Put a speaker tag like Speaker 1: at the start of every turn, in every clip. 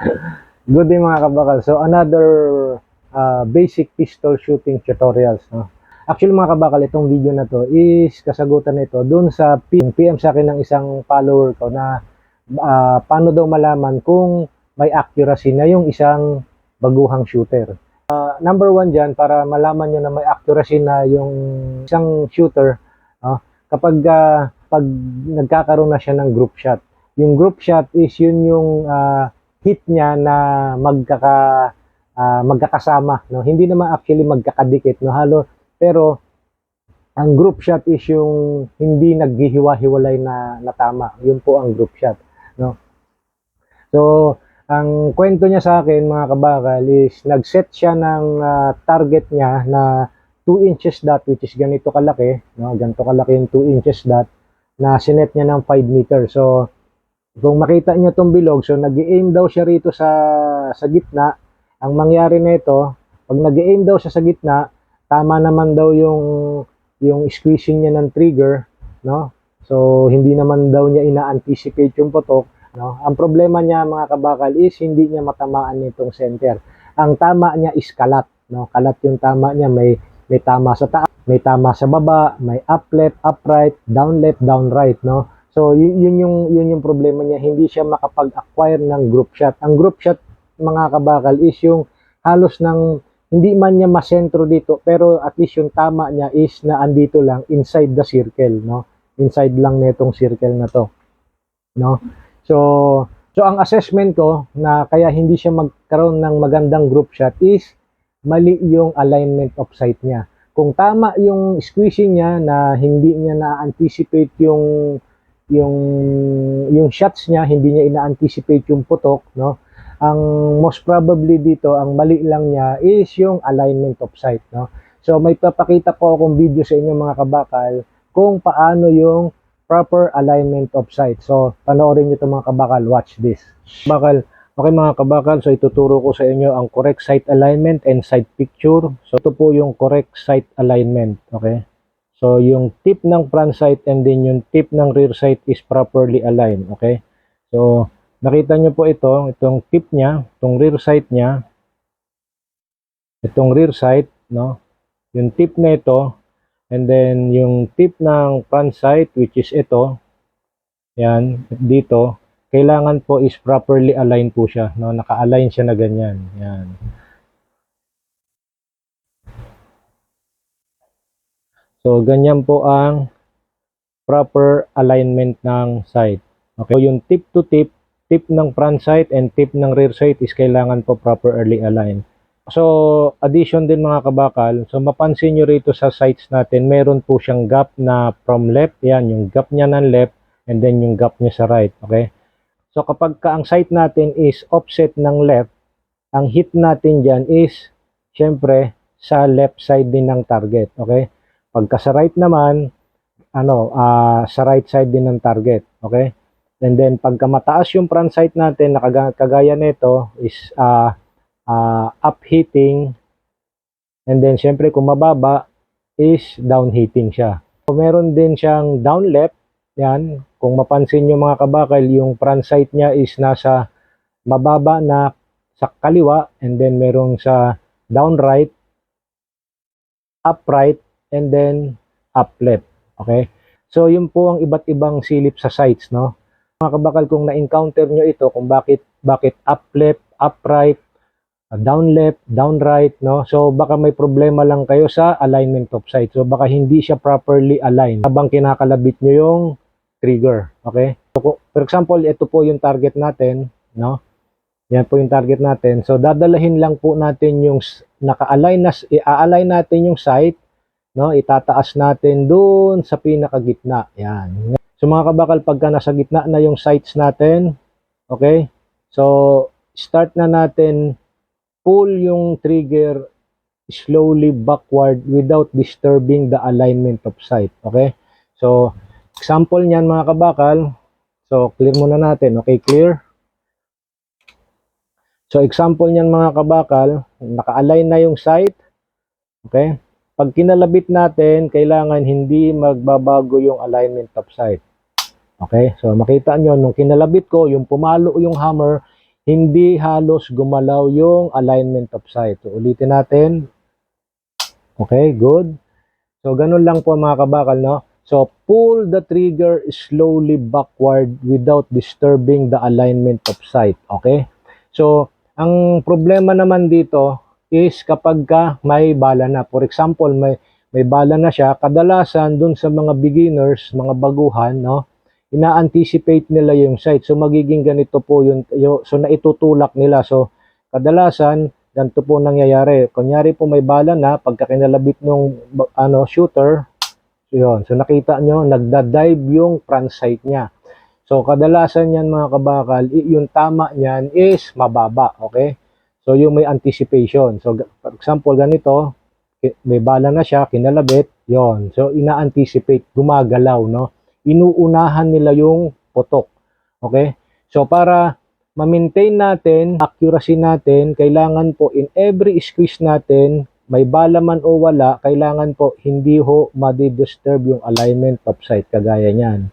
Speaker 1: Good day mga kabakal. So another uh, basic pistol shooting tutorials. No? Actually mga kabakal, itong video na to is kasagutan nito dun sa PM, PM sa akin ng isang follower ko na uh, paano daw malaman kung may accuracy na yung isang baguhang shooter. Uh, number one dyan, para malaman nyo na may accuracy na yung isang shooter, no? kapag uh, pag nagkakaroon na siya ng group shot. Yung group shot is yun yung uh, hit niya na magkaka ah, magkakasama no? Hindi naman actually magkakadikit no? Halo pero ang group shot is yung hindi naghihiwa-hiwalay na, na tama. Yun po ang group shot no? So ang kwento niya sa akin mga kabakal is nag-set siya ng ah, target niya na 2 inches dot which is ganito kalaki no? Ganito kalaki yung 2 inches dot na sinet niya ng 5 meter so kung makita niyo tong bilog, so nag aim daw siya rito sa sa gitna. Ang mangyari nito, pag nag aim daw siya sa gitna, tama naman daw yung yung squeezing niya ng trigger, no? So hindi naman daw niya ina-anticipate yung putok, no? Ang problema niya mga kabakal is hindi niya matamaan nitong center. Ang tama niya is kalat, no? Kalat yung tama niya, may may tama sa taas, may tama sa baba, may up left, up right, down left, down right, no? So, yun, yun yung yun yung problema niya, hindi siya makapag-acquire ng group shot. Ang group shot mga kabakal is yung halos ng hindi man niya masentro dito, pero at least yung tama niya is na andito lang inside the circle, no? Inside lang nitong circle na to. No? So, so ang assessment ko na kaya hindi siya magkaroon ng magandang group shot is mali yung alignment of sight niya. Kung tama yung squeezing niya na hindi niya na-anticipate yung yung yung shots niya hindi niya ina-anticipate yung putok no? Ang most probably dito ang mali lang niya is yung alignment of sight no? So may papakita po akong video sa inyo mga kabakal kung paano yung proper alignment of sight. So panoorin niyo to mga kabakal. Watch this. Bakal Okay mga kabakal, so ituturo ko sa inyo ang correct sight alignment and sight picture. So ito po yung correct sight alignment, okay? So, yung tip ng front sight and then yung tip ng rear sight is properly aligned. Okay? So, nakita nyo po ito, itong tip niya, itong rear sight niya, itong rear sight, no? Yung tip na ito, and then yung tip ng front sight, which is ito, yan, dito, kailangan po is properly aligned po siya, no? Naka-align siya na ganyan. Yan. So, ganyan po ang proper alignment ng sight. Okay, so, yung tip to tip, tip ng front sight and tip ng rear sight is kailangan po properly aligned. So, addition din mga kabakal, so mapansin nyo rito sa sights natin, meron po siyang gap na from left, yan, yung gap niya ng left, and then yung gap niya sa right, okay? So, kapag ka ang sight natin is offset ng left, ang hit natin dyan is, syempre, sa left side din ng target, okay? Pagka sa right naman, ano, uh, sa right side din ng target. Okay? And then, pagka mataas yung front sight natin, na kagaya nito, is uh, uh, up hitting. And then, syempre, kung mababa, is down hitting siya. So, meron din siyang down left. Yan. Kung mapansin nyo mga kabakal, yung front sight niya is nasa mababa na sa kaliwa. And then, merong sa down right, upright, and then up left. Okay? So, yun po ang iba't ibang silip sa sights, no? Mga kabakal, kung na-encounter nyo ito, kung bakit, bakit up left, upright, uh, down left, down right, no? So, baka may problema lang kayo sa alignment of sight. So, baka hindi siya properly aligned habang kinakalabit nyo yung trigger. Okay? So, for example, ito po yung target natin, no? Yan po yung target natin. So, dadalahin lang po natin yung naka-align na, i-align natin yung sight no? Itataas natin doon sa pinakagitna. Yan. So mga kabakal, pagka nasa gitna na yung sights natin, okay? So, start na natin pull yung trigger slowly backward without disturbing the alignment of sight. Okay? So, example niyan mga kabakal. So, clear muna natin. Okay, clear? So, example niyan mga kabakal, naka-align na yung sight. Okay? Pag kinalabit natin, kailangan hindi magbabago yung alignment of sight. Okay? So makita nyo, nung kinalabit ko, yung pumalo yung hammer, hindi halos gumalaw yung alignment of sight. So, ulitin natin. Okay, good. So, ganun lang po mga kabakal, no? So, pull the trigger slowly backward without disturbing the alignment of sight. Okay? So, ang problema naman dito is kapag ka may bala na. For example, may, may bala na siya, kadalasan dun sa mga beginners, mga baguhan, no? ina-anticipate nila yung sight. So, magiging ganito po yung, yung so, naitutulak nila. So, kadalasan, ganito po nangyayari. Kunyari po may bala na, pagka kinalabit ng ano, shooter, so yun. So, nakita nyo, nagda-dive yung front sight niya. So, kadalasan yan mga kabakal, yung tama niyan is mababa, okay? So, yung may anticipation. So, for example, ganito, may bala na siya, kinalabit, yon So, ina-anticipate, gumagalaw, no? Inuunahan nila yung putok, okay? So, para ma-maintain natin, accuracy natin, kailangan po in every squeeze natin, may bala man o wala, kailangan po hindi ho madi-disturb yung alignment of sight, kagaya niyan.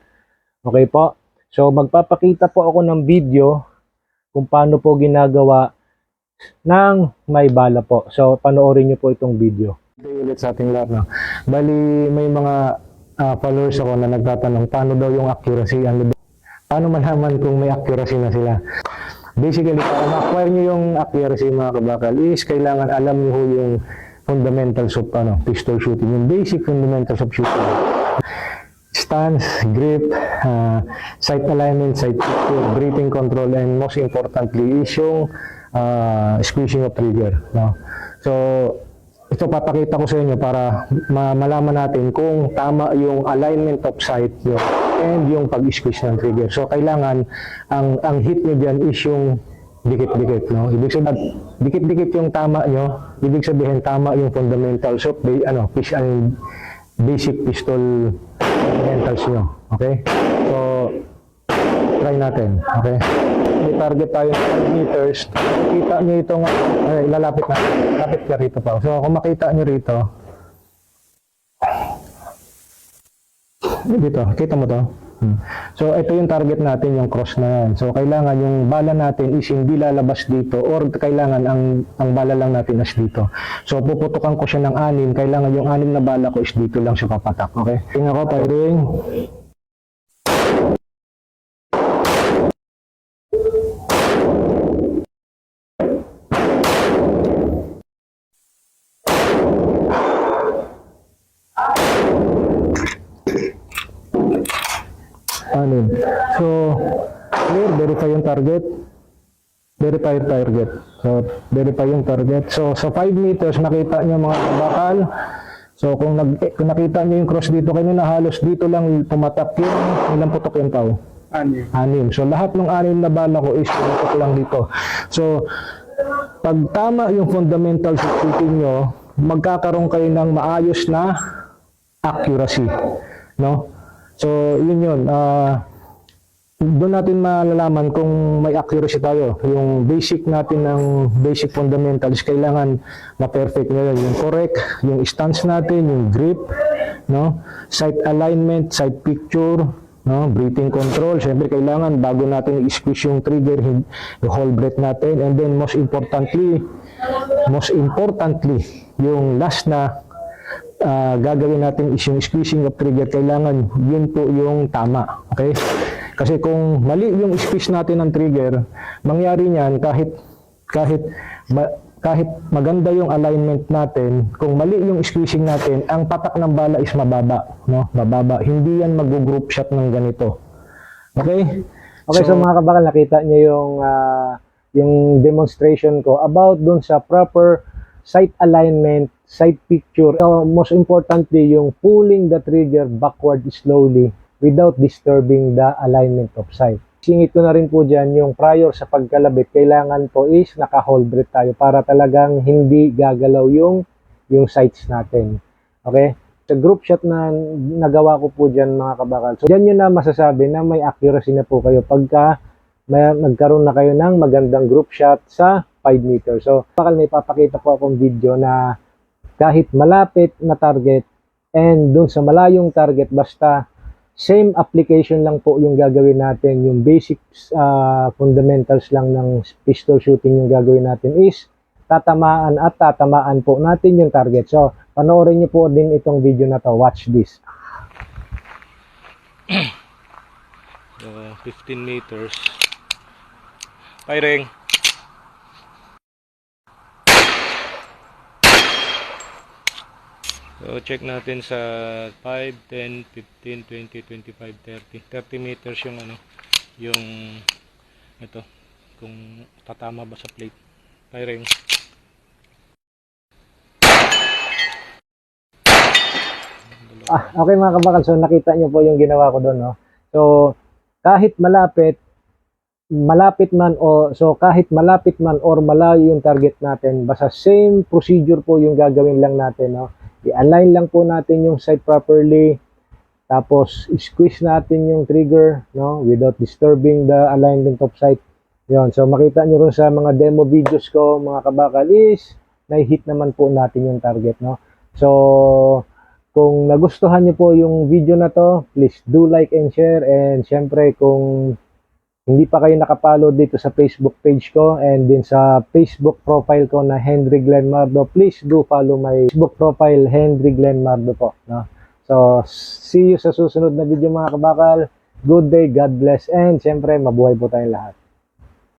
Speaker 1: Okay po? So, magpapakita po ako ng video kung paano po ginagawa ng may bala po. So, panoorin niyo po itong video.
Speaker 2: Ulit sa ating lahat. No? Bali, may mga ah, followers ako na nagtatanong, paano daw yung accuracy? Ano daw- paano malaman kung may accuracy na sila? Basically, para ma-acquire nyo yung accuracy mga kabakal is kailangan alam nyo yung fundamentals of ano, pistol shooting, yung basic fundamentals of shooting. Stance, grip, ah, sight alignment, sight picture, breathing control, and most importantly is yung ah, squeezing of trigger. No? So, ito papakita ko sa inyo para ma- malaman natin kung tama yung alignment of sight yun, and yung pag-squeeze ng trigger. So, kailangan ang ang hit nyo dyan is yung dikit-dikit. No? Ibig sabihin, dikit-dikit yung tama nyo, ibig sabihin tama yung fundamentals of ba- ano, pis- ang basic pistol fundamentals nyo. Okay? Try natin. Okay? May target tayo ng 5 meters. Kita nyo itong, ay, lalapit na. Lapit ka rito pa. So, kung makita nyo rito, dito, kita mo to? Hmm. So, ito yung target natin, yung cross na yan. So, kailangan yung bala natin is hindi lalabas dito or kailangan ang, ang bala lang natin is dito. So, puputukan ko siya ng anim. Kailangan yung anim na bala ko is dito lang siya papatak. Okay? Tingnan ko, firing. Anim. So, clear, verify yung target. Verify yung target. So, verify yung target. So, sa 5 meters, nakita nyo mga kabakal. So, kung, nag, eh, kung nakita nyo yung cross dito, kanina halos dito lang pumatak yung ilang putok yung tao.
Speaker 3: Anim.
Speaker 2: Anim. So, lahat ng anim na bala ko is pumatok lang dito. So, pag tama yung fundamentals of shooting nyo, magkakaroon kayo ng maayos na accuracy. No? So, yun yun. Ah, doon natin malalaman kung may accuracy tayo. Yung basic natin ng basic fundamentals, kailangan ma-perfect yun. Yung correct, yung stance natin, yung grip, no? sight alignment, sight picture, no? breathing control. Siyempre, kailangan bago natin i-squeeze yung trigger, yung hold breath natin. And then, most importantly, most importantly, yung last na ah, gagawin natin is yung squeezing of trigger, kailangan yun po yung tama. Okay? Kasi kung mali yung squeeze natin ng trigger, mangyari niyan kahit kahit ma- kahit maganda yung alignment natin, kung mali yung squeezing natin, ang patak ng bala is mababa, no? Mababa. Hindi yan mag-group shot ng ganito. Okay?
Speaker 1: Okay, so, mga kabakal, nakita niyo yung ah, yung demonstration ko about dun sa proper sight alignment, sight picture. So, most importantly, yung pulling the trigger backward slowly without disturbing the alignment of sight. Singit ko na rin po dyan, yung prior sa pagkalabit, kailangan po is naka-hold breath tayo para talagang hindi gagalaw yung, yung sights natin. Okay? Sa group shot na nagawa ko po dyan mga kabakal. So, dyan yun na masasabi na may accuracy na po kayo pagka may, nagkaroon na kayo ng magandang group shot sa 5 meters. So, bakal may papakita po akong video na kahit malapit na target and dun sa malayong target, basta same application lang po yung gagawin natin. Yung basic ah, fundamentals lang ng pistol shooting yung gagawin natin is tatamaan at tatamaan po natin yung target. So, panoorin niyo po din itong video na to. Watch this.
Speaker 3: So, 15 meters. Firing. So, check natin sa 5, 10, 15, 20, 25, 30. 30 meters yung ano, yung ito, kung tatama ba sa plate. Firing.
Speaker 1: Ah, okay mga kabakal, so nakita niyo po yung ginawa ko doon, no? So, kahit malapit, malapit man o so kahit malapit man or malayo yung target natin, basta same procedure po yung gagawin lang natin, no? I-align lang po natin yung sight properly, tapos squeeze natin yung trigger, no? Without disturbing the alignment of sight. Yon, so makita nyo rin sa mga demo videos ko, mga kabakal, is na-hit naman po natin yung target, no? So, kung nagustuhan niyo po yung video na to, please do like and share. And syempre, kung hindi pa kayo nakapalo dito sa Facebook page ko and din sa Facebook profile ko na Henry Glenn Mardo, please do follow my Facebook profile Henry Glenn Mardo po. No? So, see you sa susunod na video mga kabakal. Good day, God bless, and syempre, mabuhay po tayong lahat.